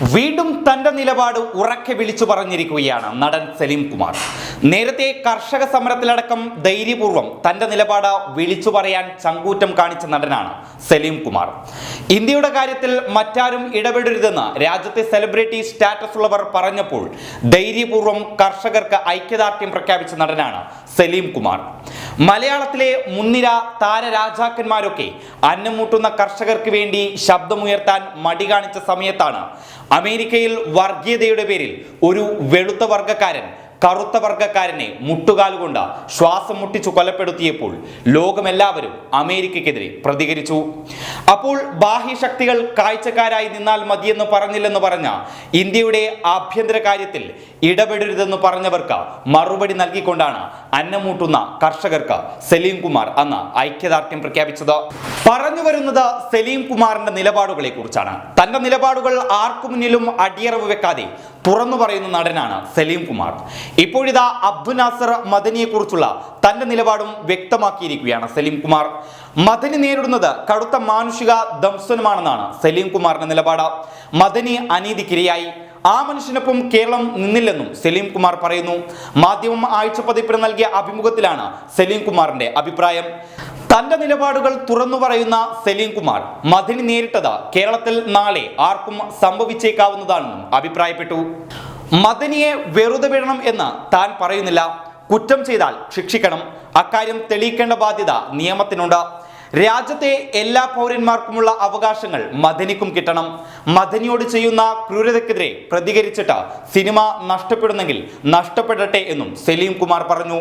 വീണ്ടും തന്റെ നിലപാട് ഉറക്കെ വിളിച്ചു പറഞ്ഞിരിക്കുകയാണ് നടൻ സലീം കുമാർ. നേരത്തെ കർഷക സമരത്തിലടക്കം ധൈര്യപൂർവം തന്റെ നിലപാട് വിളിച്ചു പറയാൻ ചങ്കൂറ്റം കാണിച്ച നടനാണ് സലീം കുമാർ. ഇന്ത്യയുടെ കാര്യത്തിൽ മറ്റാരും ഇടപെടരുതെന്ന് രാജ്യത്തെ സെലിബ്രിറ്റി സ്റ്റാറ്റസ് ഉള്ളവർ പറഞ്ഞപ്പോൾ ധൈര്യപൂർവം കർഷകർക്ക് ഐക്യദാർഢ്യം പ്രഖ്യാപിച്ച നടനാണ് സലീം കുമാർ. മലയാളത്തിലെ മുൻനിര താരരാജാക്കന്മാരൊക്കെ അന്നം മുട്ടുന്ന കർഷകർക്ക് വേണ്ടി ശബ്ദമുയർത്താൻ മടി കാണിച്ച സമയത്താണ് അമേരിക്കയിൽ വർഗീയതയുടെ പേരിൽ ഒരു വെളുത്ത വർഗക്കാരൻ കറുത്ത വർഗക്കാരനെ മുട്ടുകാലുകൊണ്ട് ശ്വാസം മുട്ടിച്ചു കൊലപ്പെടുത്തിയപ്പോൾ ലോകമെല്ലാവരും അമേരിക്കയ്ക്കെതിരെ പ്രതികരിച്ചു. അപ്പോൾ ബാഹ്യശക്തികൾ കാഴ്ചക്കാരായി നിന്നാൽ മതിയെന്ന് പറഞ്ഞില്ലെന്ന് പറഞ്ഞ ഇന്ത്യയുടെ ആഭ്യന്തര കാര്യത്തിൽ ഇടപെടരുതെന്ന് പറഞ്ഞവർക്ക് മറുപടി നൽകിക്കൊണ്ടാണ് അന്നമൂട്ടുന്ന കർഷകർക്ക് സലീം കുമാർ അന്ന് ഐക്യദാർഢ്യം പ്രഖ്യാപിച്ചത്. പറഞ്ഞു വരുന്നത് സലീം കുമാറിന്റെ നിലപാടുകളെ കുറിച്ചാണ് തന്റെ നിലപാടുകൾ ആർക്കു മുന്നിലും അടിയറവ് വെക്കാതെ തുറന്നു പറയുന്ന നടനാണ് സലീം കുമാർ. ഇപ്പോഴിതാ അബ്ദുൽ നാസർ മദനിയെ കുറിച്ചുള്ള തന്റെ നിലപാടും വ്യക്തമാക്കിയിരിക്കുകയാണ് സലീം കുമാർ. മദനി നേരിടുന്നത് കടുത്ത മാനുഷിക ദംസനമാണെന്നാണ് സലീം കുമാറിന്റെ നിലപാട്. മദനി അനീതിക്കിരയായി. ആ മനുഷ്യനൊപ്പം കേരളം നിന്നില്ലെന്നും സലീം കുമാർ പറയുന്നു. മാധ്യമം ആഴ്ച പതിപ്പിന് നൽകിയ അഭിമുഖത്തിലാണ് സലീം കുമാറിന്റെ അഭിപ്രായം. തന്റെ നിലപാടുകൾ തുറന്നു പറയുന്ന സലീം കുമാർ മതിന് നേരിട്ടത് കേരളത്തിൽ നാളെ ആർക്കും സംഭവിച്ചേക്കാവുന്നതാണെന്നും അഭിപ്രായപ്പെട്ടു. മദനിയെ വെറുതെ വിടണം എന്ന് താൻ പറയുന്നില്ല. കുറ്റം ചെയ്താൽ ശിക്ഷിക്കണം. അക്കാര്യം തെളിയിക്കേണ്ട ബാധ്യത നിയമത്തിനുണ്ട്. രാജ്യത്തെ എല്ലാ പൗരന്മാർക്കുമുള്ള അവകാശങ്ങൾ മദനിക്കും കിട്ടണം. മദനിയോട് ചെയ്യുന്ന ക്രൂരതയ്ക്കെതിരെ പ്രതികരിച്ചിട്ട് സിനിമ നഷ്ടപ്പെടുന്നെങ്കിൽ നഷ്ടപ്പെടട്ടെ എന്നും സലീം കുമാർ പറഞ്ഞു.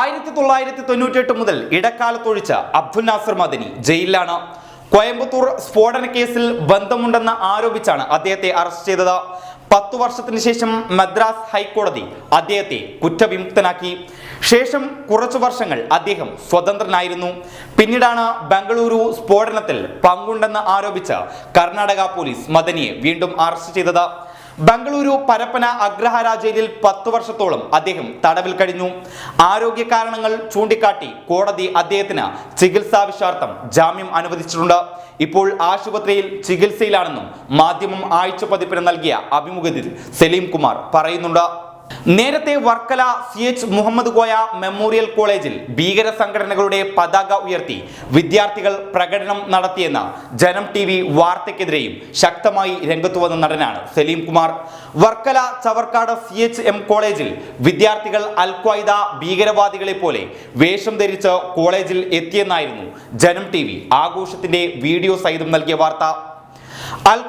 ആയിരത്തി തൊള്ളായിരത്തി തൊണ്ണൂറ്റിയെട്ട് മുതൽ ഇടക്കാലത്തൊഴിച്ച അബ്ദുൽ നാസർ മദനി ജയിലിലാണ്. കോയമ്പത്തൂർ സ്ഫോടന കേസിൽ ബന്ധമുണ്ടെന്ന് ആരോപിച്ചാണ് അദ്ദേഹത്തെ അറസ്റ്റ് ചെയ്തത്. പത്തു വർഷത്തിന് ശേഷം മദ്രാസ് ഹൈക്കോടതി അദ്ദേഹത്തെ കുറ്റവിമുക്തനാക്കി. ശേഷം കുറച്ചു വർഷങ്ങൾ അദ്ദേഹം സ്വതന്ത്രനായിരുന്നു. പിന്നീടാണ് ബംഗളൂരു സ്ഫോടനത്തിൽ പങ്കുണ്ടെന്ന് ആരോപിച്ച കർണാടക പോലീസ് മദനിയെ വീണ്ടും അറസ്റ്റ് ചെയ്തത്. ബംഗളൂരു പരപ്പന അഗ്രഹാര ജയിലിൽ പത്തു വർഷത്തോളം അദ്ദേഹം തടവിൽ കഴിഞ്ഞു. ആരോഗ്യ കാരണങ്ങൾ ചൂണ്ടിക്കാട്ടി കോടതി അദ്ദേഹത്തിന് ചികിത്സാവിശാർത്ഥം ജാമ്യം അനുവദിച്ചിട്ടുണ്ട്. ഇപ്പോൾ ആശുപത്രിയിൽ ചികിത്സയിലാണെന്നും മാധ്യമം ആഴ്ച പതിപ്പിന് നൽകിയ അഭിമുഖത്തിൽ സലീം കുമാർ പറയുന്നുണ്ട്. നേരത്തെ Varkala C H Muhammad Koya memorial കോളേജിൽ ഭീകര സംഘടനകളുടെ പതാക ഉയർത്തി വിദ്യാർത്ഥികൾ പ്രകടനം നടത്തിയെന്ന ജനം ടി വി വാർത്തയ്ക്കെതിരെയും ശക്തമായി രംഗത്തു വന്ന നടനാണ് Salim Kumar. Varkala Chavarcode C H M കോളേജിൽ വിദ്യാർത്ഥികൾ അൽ ഖ്വയ്ദ ഭീകരവാദികളെ പോലെ വേഷം ധരിച്ച് കോളേജിൽ എത്തിയെന്നായിരുന്നു ജനം ടി വി ആഘോഷത്തിന്റെ വീഡിയോ സഹിതം നൽകിയ വാർത്ത. അൽ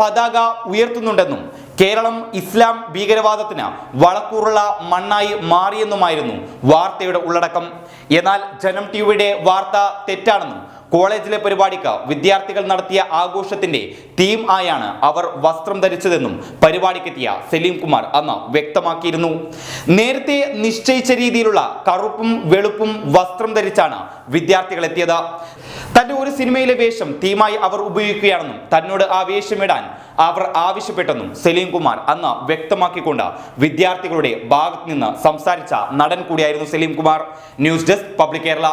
പതാക ഉയർത്തുന്നുണ്ടെന്നും കേരളം ഇസ്ലാം ഭീകരവാദത്തിന് വളക്കൂറുള്ള മണ്ണായി മാറിയെന്നുമായിരുന്നു വാർത്തയുടെ ഉള്ളടക്കം. എന്നാൽ ജനം ടിവിയുടെ വാർത്ത തെറ്റാണെന്നും കോളേജിലെ പരിപാടിക്ക് വിദ്യാർത്ഥികൾ നടത്തിയ ആഘോഷത്തിന്റെ തീം ആയാണ് അവർ വസ്ത്രം ധരിച്ചതെന്നും പരിപാടിക്കെത്തിയ സലീം കുമാർ അന്ന് വ്യക്തമാക്കിയിരുന്നു. നേരത്തെ നിശ്ചയിച്ച രീതിയിലുള്ള കറുപ്പും വെളുപ്പും വസ്ത്രം ധരിച്ചാണ് വിദ്യാർത്ഥികൾ എത്തിയത്. തന്റെ ഒരു സിനിമയിലെ വേഷം തീമായി അവർ ഉപയോഗിക്കുകയാണെന്നും തന്നോട് ആ വേഷമിടാൻ അവർ ആവശ്യപ്പെട്ടെന്നും സലീം കുമാർ അന്ന് വ്യക്തമാക്കിക്കൊണ്ട് വിദ്യാർത്ഥികളുടെ ഭാഗത്ത് നിന്ന് സംസാരിച്ച നടൻ കൂടിയായിരുന്നു Salim Kumar. News desk public Kerala.